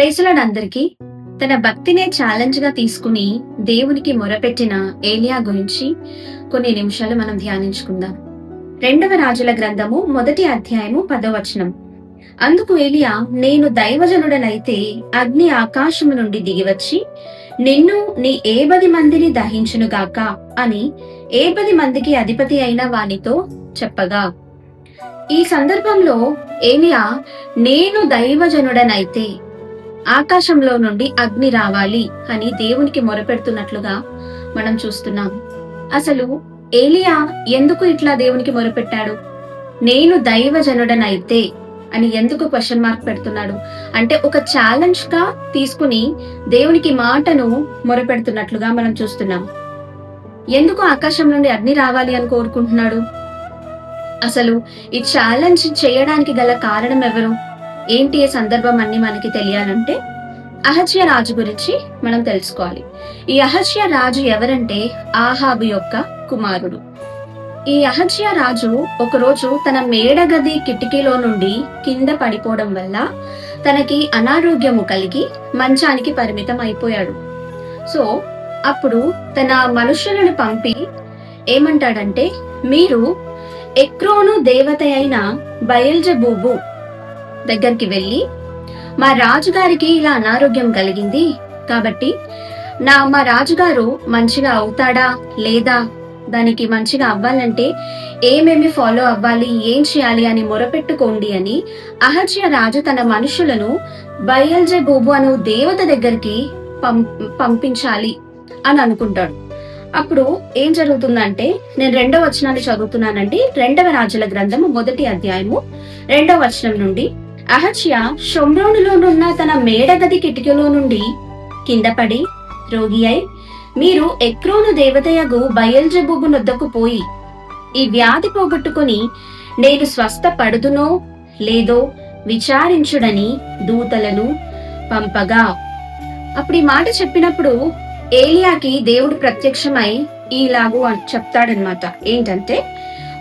ప్రేసులాడు అందరికీ తన భక్తినే ఛాలెంజ్గా తీసుకుని దేవునికి మొరపెట్టిన ఏలియా గురించి కొన్ని నిమిషాలు మనం ధ్యానించుకుందాం. రెండవ రాజుల గ్రంథము మొదటి అధ్యాయము పదవచనం అందుకు ఏలియా నేను దైవజనుడనైతే అగ్ని ఆకాశము నుండి దిగివచ్చి నిన్ను నీ ఏ పది మందిని దహించునుగాక అని ఏ పది మందికి అధిపతి అయిన వానితో చెప్పగా. ఈ సందర్భంలో ఏలియా నేను దైవజనుడనైతే ఆకాశంలో నుండి అగ్ని రావాలి అని దేవునికి మొరపెడుతున్నట్లుగా మనం చూస్తున్నాం. అసలు ఏలియా ఎందుకు ఇట్లా దేవునికి మొరపెట్టాడు? నేను దైవజనుడనైతే అని ఎందుకు క్వశ్చన్ మార్క్ పెడుతున్నాడు? అంటే ఒక ఛాలెంజ్గా తీసుకుని దేవునికి మాటను మొరపెడుతున్నట్లుగా మనం చూస్తున్నాం. ఎందుకు ఆకాశం నుండి అగ్ని రావాలి అని కోరుకుంటున్నాడు? అసలు ఈ ఛాలెంజ్ చేయడానికి గల కారణం ఎవరు? ఏంటి ఈ సందర్భం అన్ని మనకి తెలియాలంటే అహజ్య రాజు గురించి మనం తెలుసుకోవాలి. ఈ అహజ్య రాజు ఎవరంటే ఆహాబు యొక్క కుమారుడు. ఈ అహజ్య రాజు ఒకరోజు తన మేడగది కిటికీలో నుండి కింద పడిపోవడం వల్ల తనకి అనారోగ్యము కలిగి మంచానికి పరిమితం అయిపోయాడు. సో అప్పుడు తన మనుషులను పంపి ఏమంటాడంటే మీరు ఎక్రోను దేవత అయిన బయల్జబూబు దగ్గరికి వెళ్ళి మా రాజుగారికి ఇలా అనారోగ్యం కలిగింది. కాబట్టి నా మా రాజుగారు మంచిగా అవుతాడా లేదా? దానికి మంచిగా అవ్వాలంటే ఏమేమి ఫాలో అవ్వాలి ఏం చేయాలి అని మొరపెట్టుకోండి అని అహజ్య రాజు తన మనుషులను బయల్జెబూబు అను దేవత దగ్గరికి పం పంపించాలి అని అనుకుంటాడు. అప్పుడు ఏం జరుగుతుందంటే నేను రెండవ వచనాన్ని చదువుతున్నానండి. రెండవ రాజుల గ్రంథము మొదటి అధ్యాయము రెండవ వచనం నుండి అహజ్య షొమ్రోనులోనున్న తన మేడగది కిటికీలో నుండి కిందపడి రోగి అయి మీరు ఎక్రోను దేవతయగు బయల్జబుబు నొద్దకు పోయి ఈ వ్యాధి పోగొట్టుకుని నేను స్వస్థపడుదునో లేదో విచారించుడని దూతలను పంపగా. అప్పుడు ఈ మాట చెప్పినప్పుడు ఏలియాకి దేవుడు ప్రత్యక్షమై ఈలాగు చెప్తాడనమాట ఏంటంటే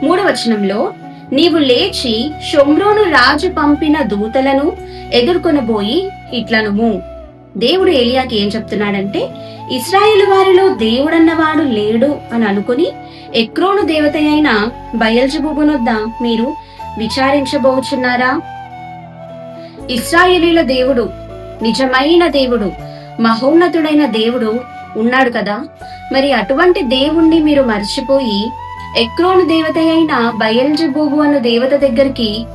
మూడవచనంలో నీవు లేచి షొమ్రోను రాజు పంపిన దూతలను ఎదుర్కొనబోయి ఇట్లనుము. దేవుడు ఏలియాకి ఏం చెప్తున్నాడంటే ఇస్రాయేల్ వారిలో దేవుడన్నవాడు లేడు అని అనుకుని ఎక్రోను దేవత అయిన బయల్జబుబునొద్ద మీరు విచారించబోచున్నారా? ఇస్రాయేలీల దేవుడు నిజమైన దేవుడు మహోన్నతుడైన దేవుడు ఉన్నాడు కదా. మరి అటువంటి దేవుణ్ణి మీరు మర్చిపోయి ఎక్రోను దేవత అయిన బయల్జబూబు అన్న దేవత దగ్గరికి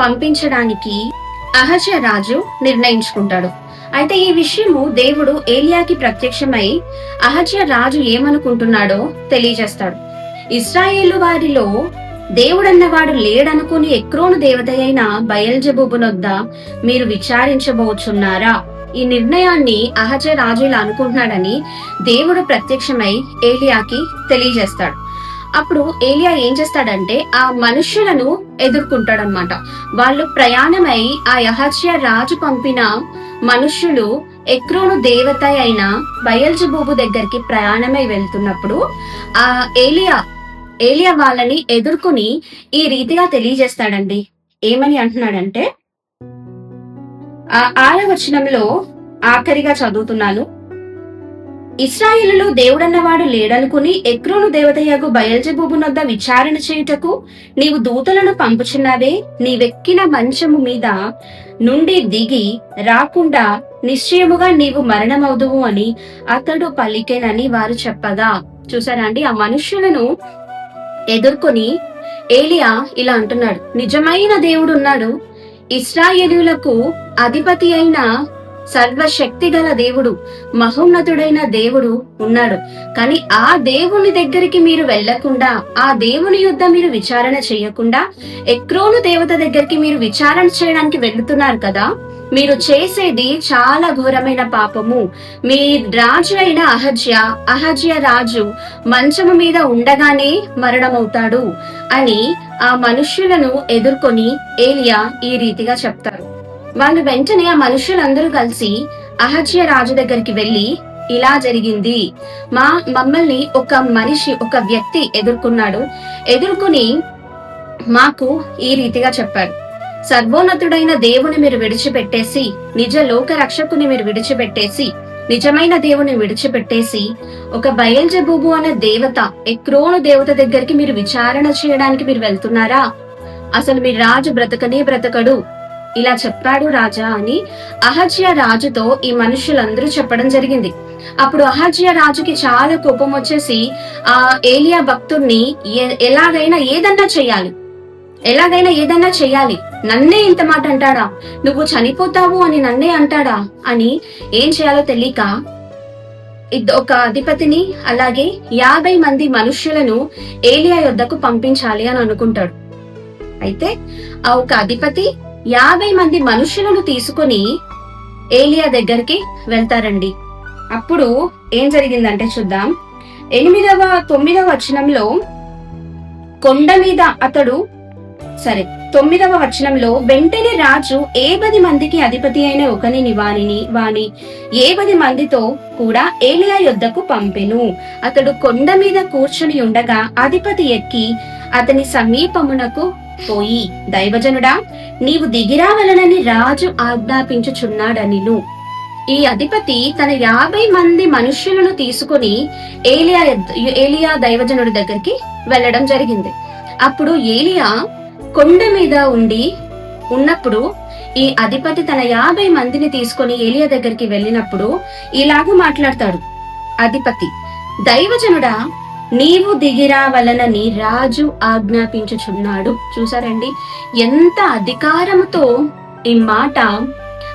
పంపించడానికి అహజ రాజు నిర్ణయించుకుంటాడు. అయితే ఈ విషయము దేవుడు ఏలియాకి ప్రత్యక్షమై అహజ్య రాజు ఏమనుకుంటున్నాడో తెలియజేస్తాడు. ఇస్రాయేలు వారిలో దేవుడన్నవాడు లేడనుకుని ఎక్రోను దేవత అయిన బయల్జబూబునొద్ద మీరు విచారించబోచున్నారా? ఈ నిర్ణయాన్ని అహజ రాజు ఇలా అనుకుంటున్నాడని దేవుడు ప్రత్యక్షమై ఏలియాకి తెలియజేస్తాడు. అప్పుడు ఏలియా ఏం చేస్తాడంటే ఆ మనుషులను ఎదుర్కొంటాడనమాట వాళ్ళు ప్రయాణమై ఆ యహర్షియ రాజు పంపిన మనుష్యులు ఎక్రోను దేవత అయిన బయల్జబూబు దగ్గరికి ప్రయాణమై వెళ్తున్నప్పుడు ఆ ఏలియా ఏలియా వాళ్ళని ఎదుర్కొని ఈ రీతిగా తెలియజేస్తాడండి. ఏమని అంటున్నాడంటే ఆ ఆరవచనంలో ఆఖరిగా చదువుతున్నాను. ఇస్రాయేలులో దేవుడన్నవాడు లేడనుకుని ఎక్రోను దేవతయ్యకు బయల్జబూబునొద్ద విచారణ చేయుటకు నీవు దూతలను పంపుచున్నావే నీవెక్కిన మంచము మీద నుండి దిగి రాకుండా నిశ్చయముగా నీవు మరణమవుదువు అని అతడు పలికెనని వారు చెప్పగా. చూసారా అండి? ఆ మనుష్యులను ఎదుర్కొని ఏలియా ఇలా అంటున్నాడు నిజమైన దేవుడు ఉన్నాడు ఇస్రాయేలులకు అధిపతి అయిన సర్వశక్తి గల దేవుడు మహోన్నతుడైన దేవుడు ఉన్నాడు. కానీ ఆ దేవుని దగ్గరికి మీరు వెళ్ళకుండా ఆ దేవుని యుద్ధ మీరు విచారణ చేయకుండా ఎక్రోను దేవత దగ్గరికి మీరు విచారణ చేయడానికి వెళ్తున్నారు కదా? మీరు చేసేది చాలా ఘోరమైన పాపము. మీ రాజు అయిన అహజ్య అహజ్య రాజు మంచము మీద ఉండగానే మరణమవుతాడు అని ఆ మనుష్యులను ఎదుర్కొని ఏలియా ఈ రీతిగా చెప్తారు. వాళ్ళు వెంటనే ఆ మనుషులందరూ కలిసి అహజ్య రాజు దగ్గరికి వెళ్ళి ఇలా జరిగింది. మా మమ్మల్ని ఒక మనిషి ఒక వ్యక్తి ఎదుర్కొన్నాడు. ఎదుర్కొని మాకు ఈ రీతిగా చెప్పాడు. సర్వోన్నతుడైన దేవుని మీరు విడిచిపెట్టేసి నిజ లోక రక్షకుని మీరు విడిచిపెట్టేసి నిజమైన దేవుని విడిచిపెట్టేసి ఒక బయల్జబూబు అనే దేవత ఎక్రోను దేవత దగ్గరికి మీరు విచారణ చేయడానికి మీరు వెళ్తున్నారా? అసలు మీ రాజు బ్రతకనే బ్రతకడు. ఇలా చెప్పాడు రాజా అని అహజ్య రాజుతో ఈ మనుషులందరూ చెప్పడం జరిగింది. అప్పుడు అహజ్య రాజుకి చాలా కోపం వచ్చేసి ఆ ఏలియా భక్తుడిని ఎలాగైనా ఏదన్నా చేయాలి? ఎలాగైనా ఏదన్నా చేయాలి? నన్నే ఇంత మాట అంటాడా? నువ్వు చనిపోతావు అని నన్నే అంటాడా? అని ఏం చేయాలో తెలియక ఒక అధిపతిని అలాగే యాభై మంది మనుష్యులను ఏలియా యొద్దకు పంపించాలి అని అనుకుంటాడు. అయితే ఆ ఒక అధిపతి యాభై మంది మనుషులను తీసుకొని ఏలియా దగ్గరికి వెళ్తారండి. అప్పుడు ఏం జరిగిందంటే చూద్దాం. ఎనిమిదవ తొమ్మిదవ వచనంలో కొండ మీద అతడు సరే తొమ్మిదవ వచనంలో వెంటనే రాజు ఏ పది మందికి అధిపతి అయిన ఒకని వానిని వాని ఏ పది మందితో కూడా ఏలియా యొద్దకు పంపెను. అతడు కొండ మీద కూర్చుని ఉండగా అధిపతి ఎక్కి అతని సమీపమునకు పోయి దైవజనుడా నీవు దిగిరావలనని రాజు ఆజ్ఞాపించుచున్నాడనిను. ఈ అధిపతి తన యాభై మంది మనుష్యులను తీసుకుని ఏలియా ఏలియా దైవజనుడి దగ్గరికి వెళ్ళడం జరిగింది. అప్పుడు ఏలియా కొండ మీద ఉండి ఉన్నప్పుడు ఈ అధిపతి తన యాభై మందిని తీసుకొని ఏలియా దగ్గరికి వెళ్ళినప్పుడు ఇలాగ మాట్లాడతాడు. అధిపతి దైవజనుడా నీవు దిగిరావలనని రాజు ఆజ్ఞాపించుచున్నాడు. చూసారండి? ఎంత అధికారముతో ఈ మాట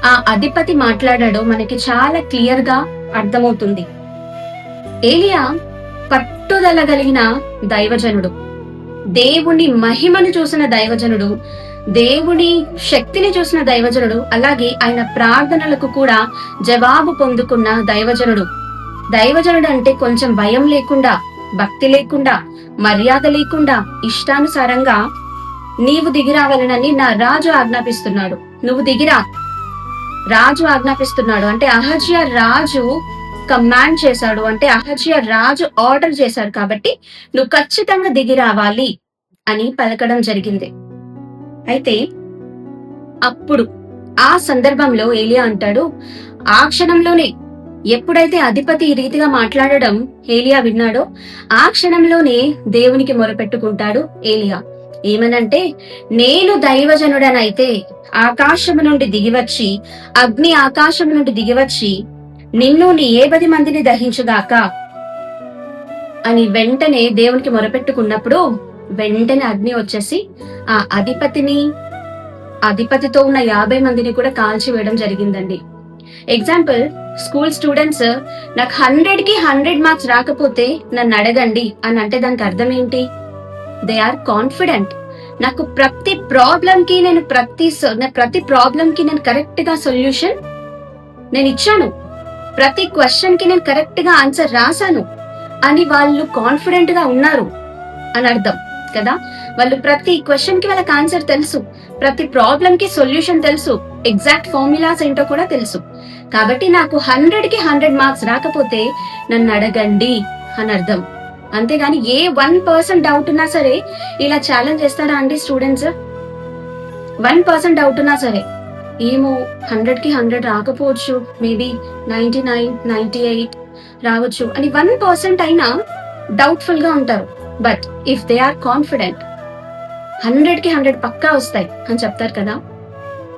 ఆ అధిపతి మాట్లాడాడో మనకి చాలా క్లియర్గా అర్థమవుతుంది. ఏలియా పట్టుదల కలిగిన దైవజనుడు దేవుని మహిమను చూసిన దైవజనుడు దేవుని శక్తిని చూసిన దైవజనుడు అలాగే ఆయన ప్రార్థనలకు కూడా జవాబు పొందుకున్న దైవజనుడు. దైవజనుడు అంటే కొంచెం భయం లేకుండా భక్తి లేకుండా మర్యాద లేకుండా ఇష్టానుసారంగా నీవు దిగిరావాలనని నా రాజు ఆజ్ఞాపిస్తున్నాడు. నువ్వు దిగిరా. రాజు ఆజ్ఞాపిస్తున్నాడు. అంటే అహజ్య రాజు కమాండ్ చేశాడు. అంటే అహజ్య రాజు ఆర్డర్ చేశాడు కాబట్టి నువ్వు ఖచ్చితంగా దిగి రావాలి అని పలకడం జరిగింది. అయితే అప్పుడు ఆ సందర్భంలో ఏలియా అంటాడు ఆ క్షణంలోనే ఎప్పుడైతే అధిపతి ఈ రీతిగా మాట్లాడడం ఏలియా విన్నాడో ఆ క్షణంలోనే దేవునికి మొరపెట్టుకుంటాడు ఏలియా. ఏమనంటే నేను దైవజనుడనైతే ఆకాశము నుండి దిగివచ్చి అగ్ని ఆకాశము నుండి దిగివచ్చి నిన్ను నీ ఏ పది మందిని దహించుగాక అని వెంటనే దేవునికి మొరపెట్టుకున్నప్పుడు వెంటనే అగ్ని వచ్చేసి ఆ అధిపతిని అధిపతితో ఉన్న యాభై మందిని కూడా కాల్చివేయడం జరిగిందండి. ఎగ్జాంపుల్ స్కూల్ స్టూడెంట్స్ నాకు హండ్రెడ్కి హండ్రెడ్ మార్క్స్ రాకపోతే నన్ను అడగండి అని అంటే దానికి అర్థం ఏంటి? దే ఆర్ కాన్ఫిడెంట్ నాకు ప్రతి ప్రాబ్లం కి నేను ప్రతి నా ప్రతి ప్రాబ్లం కి నేను కరెక్ట్గా సొల్యూషన్ నేను ఇచ్చాను. ప్రతి క్వశ్చన్కి నేను కరెక్ట్గా ఆన్సర్ రాశాను. అని వాళ్ళు కాన్ఫిడెంట్గా ఉన్నారు అని అర్థం కదా? వాళ్ళు ప్రతి క్వశ్చన్కి వాళ్ళకి ఆన్సర్ తెలుసు. ప్రతి ప్రాబ్లం కి సొల్యూషన్ తెలుసు. ఎగ్జాక్ట్ ఫార్ములాస్ ఏంటో కూడా తెలుసు. కాబట్టి నాకు హండ్రెడ్కి హండ్రెడ్ మార్క్స్ రాకపోతే నన్ను అడగండి అని అర్థం. అంతేగాని ఏ వన్ పర్సెంట్ డౌట్ ఉన్నా సరే ఇలా ఛాలెంజ్ చేస్తారా అండి స్టూడెంట్స్ వన్ పర్సెంట్ డౌట్ ఉన్నా సరే. ఏమో హండ్రెడ్కి హండ్రెడ్ రాకపోవచ్చు. Maybe ninety nine ninety eight రావచ్చు. అని వన్ పర్సెంట్ అయినా డౌట్ఫుల్గా ఉంటారు. But if they are confident హండ్రెడ్కి హండ్రెడ్ పక్కా వస్తాయి అని చెప్తారు కదా.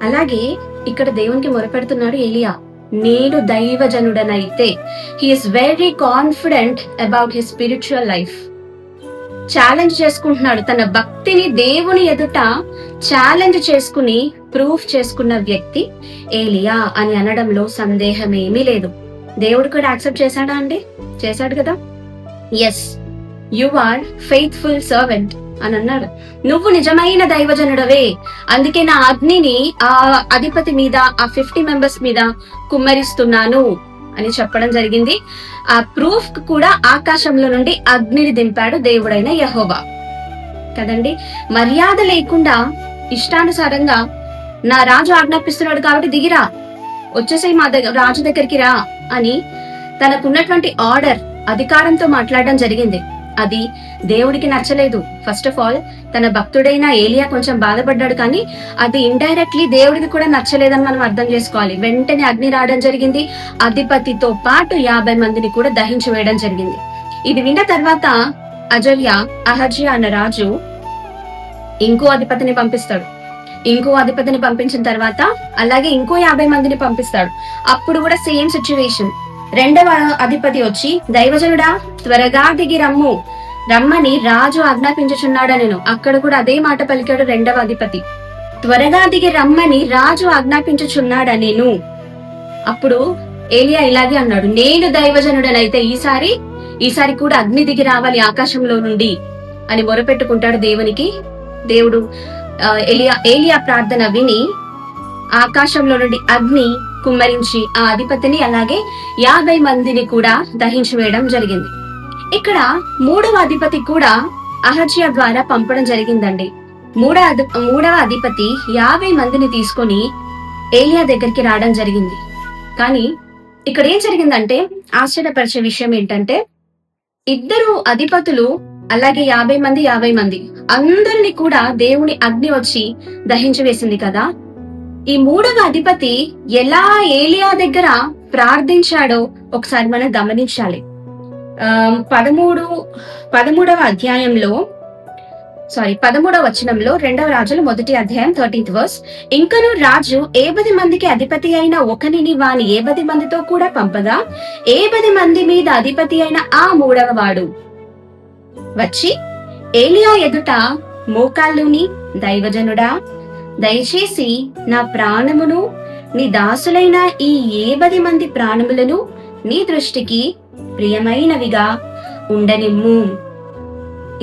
అలాగే ఇక్కడ దేవునికి మొరపెడుతున్నాడు ఏలియా నేను దైవజనుడనైతే he is very confident about his spiritual life challenge చేసుకుంటున్నాడు. తన భక్తిని దేవుని ఎదుట ఛాలెంజ్ చేసుకుని ప్రూఫ్ చేసుకున్న వ్యక్తి ఏలియా అని అనడంలో సందేహం ఏమీ లేదు. దేవుడు కూడా యాక్సెప్ట్ చేశాడా అండి? చేశాడు కదా? Yes you are faithful servant అని అన్నాడు. నువ్వు నిజమైన దైవజనుడవే. అందుకే నా అగ్నిని ఆ అధిపతి మీద ఆ ఫిఫ్టీ మెంబర్స్ మీద కుమ్మరిస్తున్నాను. అని చెప్పడం జరిగింది. ఆ ప్రూఫ్ కూడా ఆకాశంలో నుండి అగ్నిని దింపాడు దేవుడైన యహోబా కదండి? మర్యాద లేకుండా ఇష్టానుసారంగా నా రాజు ఆజ్ఞాపిస్తున్నాడు కాబట్టి దిగిరా. వచ్చేసేయి మా దగ్గర రాజు దగ్గరికి రా అని తనకున్నటువంటి ఆర్డర్ అధికారంతో మాట్లాడడం జరిగింది. అది దేవుడికి నచ్చలేదు. ఫస్ట్ ఆఫ్ ఆల్ తన భక్తుడైన ఏలియా కొంచెం బాధపడ్డాడు కానీ అది ఇండైరెక్ట్లీ దేవుడికి కూడా నచ్చలేదని మనం అర్థం చేసుకోవాలి. వెంటనే అగ్ని రావడం జరిగింది. అధిపతితో పాటు యాభై మందిని కూడా దహించి వేయడం జరిగింది. ఇది విన్న తర్వాత అజల్య అహజ్య అన్న రాజు ఇంకో అధిపతిని పంపిస్తాడు. ఇంకో అధిపతిని పంపించిన తర్వాత అలాగే ఇంకో యాభై మందిని పంపిస్తాడు. అప్పుడు కూడా సేమ్ సిచ్యువేషన్ రెండవ అధిపతి వచ్చి దైవజనుడా త్వరగా దిగి రమ్ము. రమ్మని రాజు ఆజ్ఞాపించుచున్నాడా నేను అక్కడ కూడా అదే మాట పలికాడు రెండవ అధిపతి. త్వరగా దిగి రమ్మని రాజు ఆజ్ఞాపించుచున్నాడా నేను అప్పుడు ఏలియా ఇలాగే అన్నాడు నేను దైవజనుడనైతే ఈసారి ఈసారి కూడా అగ్ని దిగి రావాలి ఆకాశంలో నుండి అని మొరపెట్టుకుంటాడు దేవునికి. దేవుడు ఏలియా ఏలియా ప్రార్థన విని ఆకాశంలో నుండి అగ్ని కుమ్మరించి ఆ అధిపతిని అలాగే యాభై మందిని కూడా దహించి వేయడం జరిగింది. ఇక్కడ మూడవ అధిపతి కూడా అహజ్య ద్వారా పంపడం జరిగిందండి. మూడవ అధి- మూడవ అధిపతి యాభై మందిని తీసుకొని ఏలియా దగ్గరికి రావడం జరిగింది. కానీ ఇక్కడ ఏం జరిగిందంటే ఆశ్చర్యపరిచే విషయం ఏంటంటే ఇద్దరు అధిపతులు అలాగే యాభై మంది యాభై మంది అందరిని కూడా దేవుని అగ్ని వచ్చి దహించి వేసింది కదా. ఈ మూడవ అధిపతి ఎలా ఏలియా దగ్గర ప్రార్థించాడో ఒకసారి మనం గమనించాలి. పదమూడు పదమూడవ అధ్యాయంలో సారీ పదమూడవ వచనంలో రెండవ రాజులు మొదటి అధ్యాయం థర్టీన్త్ వర్స్ ఇంకను రాజు ఏ పది మందికి అధిపతి అయిన ఒకనిని వాని ఏ పది మందితో కూడా పంపగా ఏ పది మంది మీద అధిపతి అయిన ఆ మూడవ వాడు. వచ్చి ఏలియా ఎదుట మోకాళ్ళుని దైవజనుడా దయచేసి నా ప్రాణమును నీ దాసులైన ఈ ఏబది మంది ప్రాణములను నీ దృష్టికి ప్రియమైనవిగా ఉండనిమ్ము.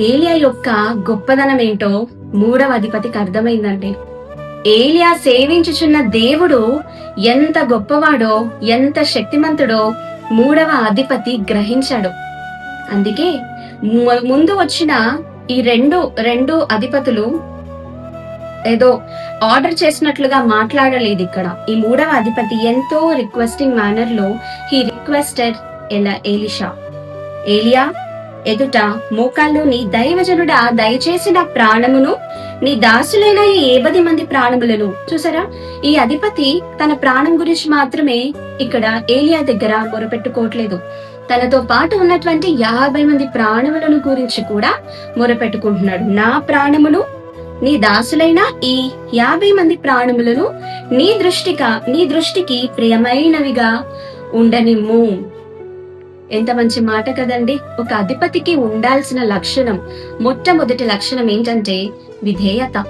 ఏలియా యొక్క గొప్పదనం ఏంటో మూడవ అధిపతికి అర్థమైందండి. ఏలియా సేవించుచున్న దేవుడు ఎంత గొప్పవాడో ఎంత శక్తిమంతుడో మూడవ అధిపతి గ్రహించాడు. అందుకే ముందు వచ్చిన ఈ రెండు రెండు అధిపతులు ఏదో ఆర్డర్ చేసినట్లుగా మాట్లాడలేదు ఇక్కడ. ఈ మూడవ అధిపతి ఎంతో రిక్వెస్టింగ్ మేనర్లో హీ రిక్వెస్టెడ్ ఎలా ఏలిషా ఏలియా ఎదుట మోకాల్లో నీ దైవజనుడా దయచేసి నా ప్రాణమును నీ దాసులైన ఈ ఏబది మంది ప్రాణములను చూసారా? ఈ అధిపతి తన ప్రాణం గురించి మాత్రమే ఇక్కడ ఏలియా దగ్గర మొరపెట్టుకోవట్లేదు. తనతో పాటు ఉన్నటువంటి యాభై మంది ప్రాణములను గురించి కూడా మొరపెట్టుకుంటున్నాడు. నా ప్రాణమును నీ దాసులైన ఈ యాభై మంది ప్రాణములను నీ దృష్టిక నీ దృష్టికి ప్రియమైనవిగా ఉండనిమ్ము. ఎంత మంచి మాట కదండి. ఒక అధిపతికి ఉండాల్సిన లక్షణం మొట్టమొదటి లక్షణం ఏంటంటే విధేయత.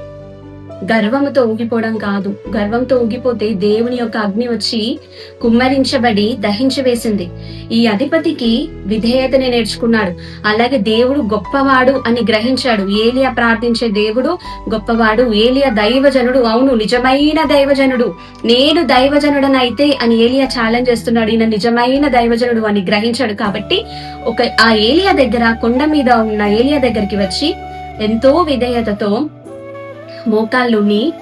గర్వముతో ఊగిపోవడం కాదు. గర్వంతో ఊగిపోతే దేవుని యొక్క అగ్ని వచ్చి కుమ్మరించబడి దహించి వేసింది. ఈ అధిపతికి విధేయతని నేర్చుకున్నాడు. అలాగే దేవుడు గొప్పవాడు అని గ్రహించాడు. ఏలియా ప్రార్థించే దేవుడు గొప్పవాడు. ఏలియా దైవజనుడు. అవును నిజమైన దైవజనుడు. నేను దైవజనుడనైతే అని ఏలియా ఛాలెంజ్ చేస్తున్నాడు. ఈయన నిజమైన దైవజనుడు అని గ్రహించాడు కాబట్టి ఒక ఆ ఏలియా దగ్గర కొండ మీద ఉన్న ఏలియా దగ్గరికి వచ్చి ఎంతో విధేయతతో మోకాళ్ళుని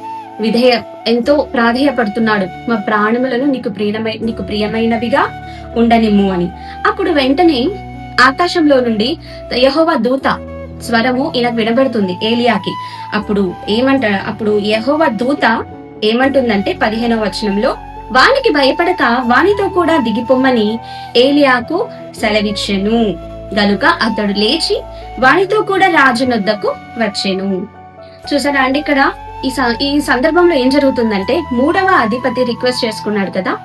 విధేయ ఎంతో ప్రాధేయపడుతున్నాడు. మా ప్రాణములను నీకు ప్రియమై నీకు ప్రియమైనవిగా ఉండనిమ్ము అని. అప్పుడు వెంటనే ఆకాశంలో నుండి యహోవ దూత స్వరము ఈయనకు వినబడుతుంది ఏలియాకి. అప్పుడు ఏమంట అప్పుడు యహోవ దూత ఏమంటుందంటే పదిహేనవ వచనంలో వానికి భయపడక వానితో కూడా దిగిపోమ్మని ఏలియాకు సెలవిచ్చెను. గనుక అతడు లేచి వానితో కూడా రాజునొద్దకు వచ్చెను. చూసారా? అండి ఇక్కడ ఈ స- ఈ సందర్భంలో ఏం జరుగుతుందంటే మూడవ అధిపతి రిక్వెస్ట్ చేసుకున్నాడు కదా?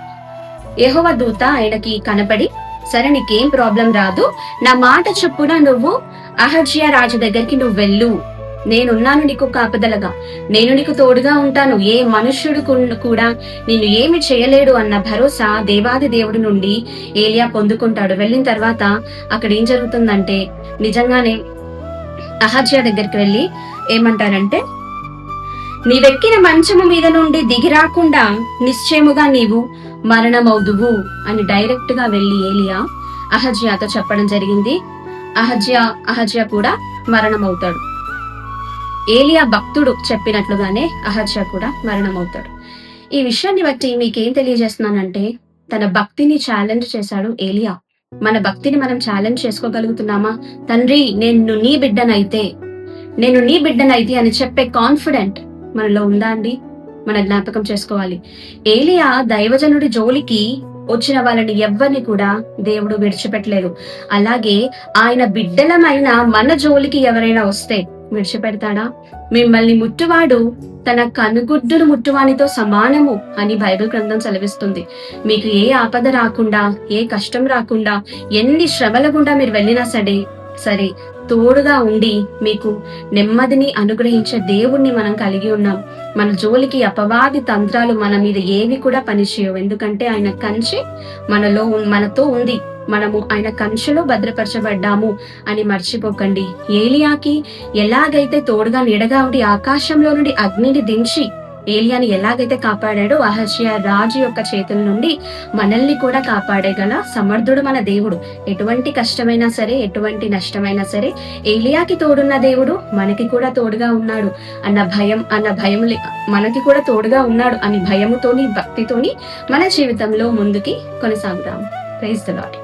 యెహోవా దూత ఆయనకి కనపడి సరే నీకేం ప్రాబ్లం రాదు. నా మాట చెప్పున నువ్వు అహజ్యా రాజు దగ్గరికి నువ్వు వెళ్ళు. నేనున్నాను నీకు కాపుదలగా. నేను నీకు తోడుగా ఉంటాను. ఏ మనుష్యుడు కూడా నేను ఏమి చేయలేడు అన్న భరోసా దేవాది దేవుడి నుండి ఏలియా పొందుకుంటాడు. వెళ్ళిన తర్వాత అక్కడ ఏం జరుగుతుందంటే నిజంగానే అహజ్యా దగ్గరికి వెళ్ళి ఏమంటారంటే నీవెక్కిన మంచము మీద నుండి దిగిరాకుండా నిశ్చయముగా నీవు మరణమవుదువు అని డైరెక్ట్గా వెళ్ళి ఏలియా అహజ్యాతో చెప్పడం జరిగింది. అహజ్యా అహజ్యా కూడా మరణమవుతాడు. ఏలియా భక్తుడు చెప్పినట్లుగానే అహజ్యా కూడా మరణమవుతాడు. ఈ విషయాన్ని బట్టి మీకేం తెలియజేస్తున్నానంటే తన భక్తిని ఛాలెంజ్ చేశాడు ఏలియా. మన భక్తిని మనం ఛాలెంజ్ చేసుకోగలుగుతున్నామా? తండ్రి నేను నీ బిడ్డనైతే నేను నీ బిడ్డనైతే అని చెప్పే కాన్ఫిడెంట్ మనలో ఉందా అండి? మన జ్ఞాపకం చేసుకోవాలి. ఏలియా దైవజనుడి జోలికి వచ్చిన వాళ్ళని ఎవ్వరిని కూడా దేవుడు విడిచిపెట్టలేదు. అలాగే ఆయన బిడ్డలమైన మన జోలికి ఎవరైనా వస్తే విడిచిపెడతాడా మిమ్మల్ని ముట్టువాడు తన కనుగుడ్డును ముట్టువానితో సమానము అని బైబిల్ గ్రంథం సెలవిస్తుంది. మీకు ఏ ఆపద రాకుండా ఏ కష్టం రాకుండా ఎన్ని శ్రమల గుండా మీరు వెళ్ళినా సరే సరే తోడుగా ఉండి మీకు నెమ్మదిని అనుగ్రహించే దేవుణ్ణి మనం కలిగి ఉన్నాం. మన జోలికి అపవాది తంత్రాలు మన మీద ఏవి కూడా పనిచేయవు. ఎందుకంటే ఆయన కంచి మనలో మనతో ఉంది. మనము ఆయన కంచెలో భద్రపరచబడ్డాము అని మర్చిపోకండి. ఏలియాకి ఎలాగైతే తోడుగా నీడగా ఉండి ఆకాశంలో నుండి అగ్నిని దించి ఏలియాని ఎలాగైతే కాపాడాడో అహస్య రాజు యొక్క చేతుల నుండి మనల్ని కూడా కాపాడేగల సమర్థుడు మన దేవుడు. ఎటువంటి కష్టమైనా సరే ఎటువంటి నష్టమైనా సరే ఏలియాకి తోడున్న దేవుడు మనకి కూడా తోడుగా ఉన్నాడు అన్న భయం అన్న భయం మనకి కూడా తోడుగా ఉన్నాడు అని భయముతోని భక్తితోని మన జీవితంలో ముందుకి కొనసాగుదాం. Praise the lot